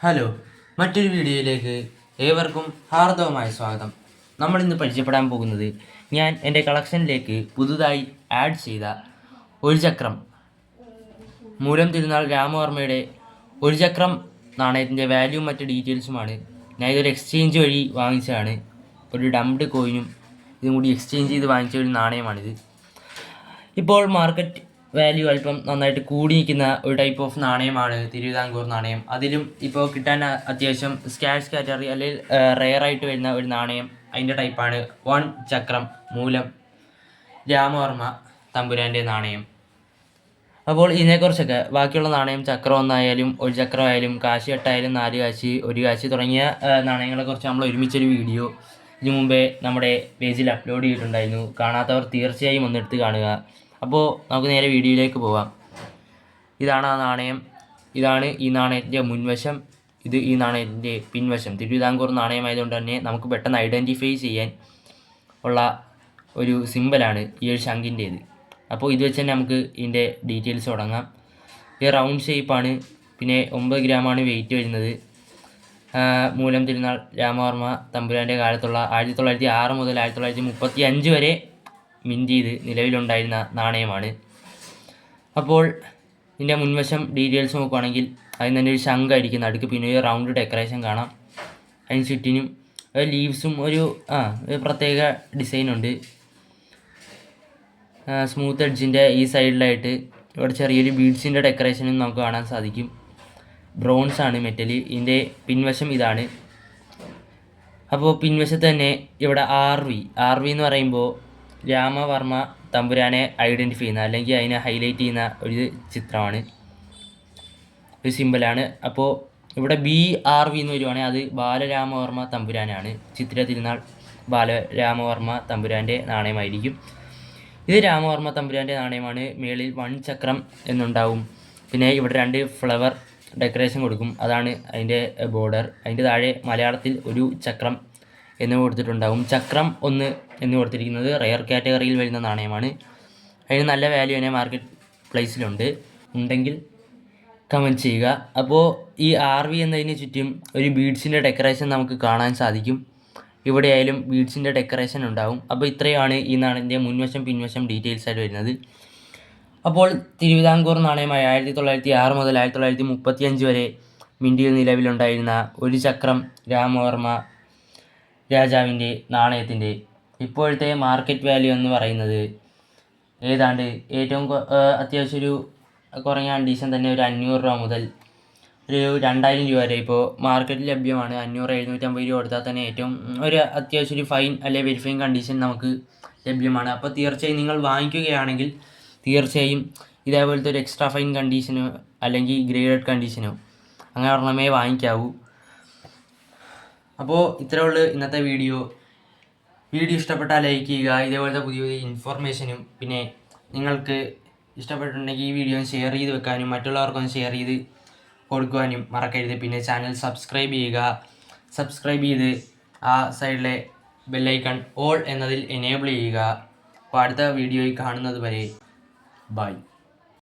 Hello മറ്റൊരു വീഡിയോയിലേക്ക് ഏവർക്കും ഹാർദവമായ സ്വാഗതം. നമ്മൾ ഇന്ന് പരിചയപ്പെടാൻ പോകുന്നത് ഞാൻ എന്റെ കളക്ഷനിലേക്ക് പുതുതായി ആഡ് ചെയ്ത ഒരു ചക്രം. മൂലം തിരുനാൾ രാമവർമ്മയുടെ ഒരു ചക്രം നാണയത്തിന്റെ വാല്യൂ മറ്റ് ഡീറ്റെയിൽസുമാണ് ഞാൻ ഇതൊരു എക്സ്ചേഞ്ച് വഴി വാങ്ങിച്ചതാണ്. ഒരു ഡംഡ് കോയിനും ഇതും കൂടി എക്സ്ചേഞ്ച് ചെയ്ത് വാങ്ങിച്ച ഒരു നാണയമാണിത്. ഇപ്പോൾ മാർക്കറ്റ് വാല്യൂ അല്പം നന്നായിട്ട് കൂടി നിൽക്കുന്ന ഒരു ടൈപ്പ് ഓഫ് നാണയമാണ് തിരുവിതാംകൂർ നാണയം. അതിലും ഇപ്പോൾ കിട്ടാൻ അത്യാവശ്യം സ്കാഷ് കാറ്റഗറി അല്ലെങ്കിൽ റെയർ ആയിട്ട് വരുന്ന ഒരു നാണയം അതിന്റെ ടൈപ്പാണ് വൺ ചക്രം മൂലം രാമവർമ്മ തമ്പുരാന്റെ നാണയം. അപ്പോൾ ഇതിനെക്കുറിച്ചൊക്കെ ബാക്കിയുള്ള നാണയം ചക്രം ഒന്നായാലും ഒരു ചക്രമായാലും കാശി എട്ടായാലും നാല് കാശി ഒരു കാശി തുടങ്ങിയ നാണയങ്ങളെക്കുറിച്ച് നമ്മൾ ഒരുമിച്ചൊരു വീഡിയോ ഇതിനു മുമ്പേ നമ്മുടെ പേജിൽ അപ്ലോഡ് ചെയ്തിട്ടുണ്ടായിരുന്നു. കാണാത്തവർ തീർച്ചയായും ഒന്നെടുത്ത് കാണുക. അപ്പോൾ നമുക്ക് നേരെ വീഡിയോയിലേക്ക് പോവാം. ഇതാണ് ആ നാണയം. ഇതാണ് ഈ നാണയത്തിന്റെ മുൻവശം. ഇത് ഈ നാണയത്തിന്റെ പിൻവശം. തിരുവിതാംകൂർ നാണയമായതുകൊണ്ട് തന്നെ നമുക്ക് പെട്ടെന്ന് ഐഡന്റിഫൈ ചെയ്യാൻ ഉള്ള ഒരു സിമ്പലാണ് ഈ ഒരു ശംഖിന്റേത് അപ്പോൾ ഇത് വെച്ച് തന്നെ നമുക്ക് ഇതിന്റെ ഡീറ്റെയിൽസ് തുടങ്ങാം. ഇത് റൗണ്ട് ഷേപ്പാണ് പിന്നെ ഒമ്പത് ഗ്രാമാണ് വെയിറ്റ് വരുന്നത്. മൂലം തിരുനാൾ രാമവർമ്മ തമ്പുരാന്റെ കാലത്തുള്ള ആയിരത്തി തൊള്ളായിരത്തി ആറ് മുതൽ ആയിരത്തി തൊള്ളായിരത്തി മുപ്പത്തി അഞ്ച് വരെ മിന്റ് ചെയ്ത് നിലവിലുണ്ടായിരുന്ന നാണയമാണ്. അപ്പോൾ ഇതിന്റെ മുൻവശം ഡീറ്റെയിൽസ് നോക്കുവാണെങ്കിൽ അതിന് തന്നെ ഒരു ശംഖായിരിക്കും. നടുക്ക് പിന്നെ ഒരു റൗണ്ട് ഡെക്കറേഷൻ കാണാം. അതിന് ചുറ്റിനും ലീവ്സും ഒരു ആ ഒരു പ്രത്യേക ഡിസൈനുണ്ട് സ്മൂത്ത് എഡ്ജിന്റെ ഈ സൈഡിലായിട്ട് ഇവിടെ ചെറിയൊരു ബീഡ്സിന്റെ ഡെക്കറേഷനും നമുക്ക് കാണാൻ സാധിക്കും. ബ്രോൺസ് ആണ് മെറ്റൽ ഇതിന്റെ പിൻവശം ഇതാണ്. അപ്പോൾ പിൻവശത്ത് തന്നെ ഇവിടെ ആർ വി. ആർ വി എന്ന് പറയുമ്പോൾ രാമവർമ്മ തമ്പുരാനെ ഐഡന്റിഫൈ ചെയ്യുന്ന അല്ലെങ്കിൽ അതിനെ ഹൈലൈറ്റ് ചെയ്യുന്ന ഒരു ചിത്രമാണ്. ഒരു സിമ്പിളാണ് അപ്പോൾ ഇവിടെ ബി ആർ വി എന്ന് വരുവാണെങ്കിൽ അത് ബാലരാമവർമ്മ തമ്പുരാനാണ്. ചിത്ര തിരുനാൾ ബാലരാമവർമ്മ തമ്പുരാന്റെ നാണയമായിരിക്കും. ഇത് രാമവർമ്മ തമ്പുരാന്റെ നാണയമാണ്. മേളിൽ വൺ ചക്രം എന്നുണ്ടാവും. പിന്നെ ഇവിടെ രണ്ട് ഫ്ലവർ ഡെക്കറേഷൻ കൊടുക്കും. അതാണ് അതിന്റെ ബോർഡർ അതിന്റെ താഴെ മലയാളത്തിൽ ഒരു ചക്രം എന്ന് കൊടുത്തിട്ടുണ്ടാകും ചക്രം ഒന്ന് എന്ന് കൊടുത്തിരിക്കുന്നത് റയർ കാറ്റഗറിയിൽ വരുന്ന നാണയമാണ്. അതിന് നല്ല വാല്യൂ തന്നെ മാർക്കറ്റ് പ്ലേസിലുണ്ട് ഉണ്ടെങ്കിൽ കമന്റ് ചെയ്യുക. അപ്പോൾ ഈ ആർ വി എന്നതിന് ചുറ്റും ഒരു ബീഡ്സിന്റെ ഡെക്കറേഷൻ നമുക്ക് കാണാൻ സാധിക്കും. ഇവിടെ ആയാലും ബീഡ്സിന്റെ ഡെക്കറേഷൻ ഉണ്ടാകും അപ്പോൾ ഇത്രയാണ് ഈ നാണയത്തിന്റെ മുൻവശം പിൻവശം ഡീറ്റെയിൽസ് ആയിട്ട് വരുന്നത്. അപ്പോൾ തിരുവിതാംകൂർ നാണയമായ ആയിരത്തി തൊള്ളായിരത്തി ആറ് മുതൽ ആയിരത്തി തൊള്ളായിരത്തി മുപ്പത്തി അഞ്ച് വരെ മിന്റിയിൽ നിലവിലുണ്ടായിരുന്ന ഒരു ചക്രം രാമവർമ്മ രാജാവിന്റെ നാണയത്തിന്റെ ഇപ്പോഴത്തെ മാർക്കറ്റ് വാല്യൂ എന്ന് പറയുന്നത് ഏതാണ്ട് ഏറ്റവും അത്യാവശ്യം ഒരു കുറഞ്ഞ കണ്ടീഷൻ തന്നെ ഒരു അഞ്ഞൂറ് രൂപ മുതൽ ഒരു രണ്ടായിരം രൂപ വരെ ഇപ്പോൾ മാർക്കറ്റിൽ ലഭ്യമാണ്. അഞ്ഞൂറ് എഴുന്നൂറ്റമ്പത് രൂപ കൊടുത്താൽ തന്നെ ഏറ്റവും ഒരു അത്യാവശ്യം ഒരു ഫൈൻ അല്ലെ വെരിഫൈങ് കണ്ടീഷൻ നമുക്ക് ലഭ്യമാണ്. അപ്പോൾ തീർച്ചയായും നിങ്ങൾ വാങ്ങിക്കുകയാണെങ്കിൽ തീർച്ചയായും ഇതേപോലത്തെ ഒരു എക്സ്ട്രാ ഫൈൻ കണ്ടീഷനോ അല്ലെങ്കിൽ ഗ്രേഡഡ് കണ്ടീഷനോ അങ്ങനെ ഒരെണ്ണമേ വാങ്ങിക്കാവൂ. അപ്പോൾ ഇത്രേ ഉള്ളൂ ഇന്നത്തെ വീഡിയോ വീഡിയോ ഇഷ്ടപ്പെട്ടാൽ ലൈക്ക് ചെയ്യുക ഇതേപോലത്തെ പുതിയ പുതിയ ഇൻഫോർമേഷനും പിന്നെ നിങ്ങൾക്ക് ഇഷ്ടപ്പെട്ടിട്ടുണ്ടെങ്കിൽ ഈ വീഡിയോ ഷെയർ ചെയ്ത് വെക്കാനും മറ്റുള്ളവർക്കൊന്ന് ഷെയർ ചെയ്ത് കൊടുക്കുവാനും മറക്കരുത്. പിന്നെ ചാനൽ സബ്സ്ക്രൈബ് ചെയ്യുക. സബ്സ്ക്രൈബ് ചെയ്ത് ആ സൈഡിലെ ബെല്ലൈക്കൺ ഓൾ എന്നതിൽ എനേബിൾ ചെയ്യുക. അപ്പോൾ അടുത്ത വീഡിയോയിൽ കാണുന്നത് വരെ ബൈ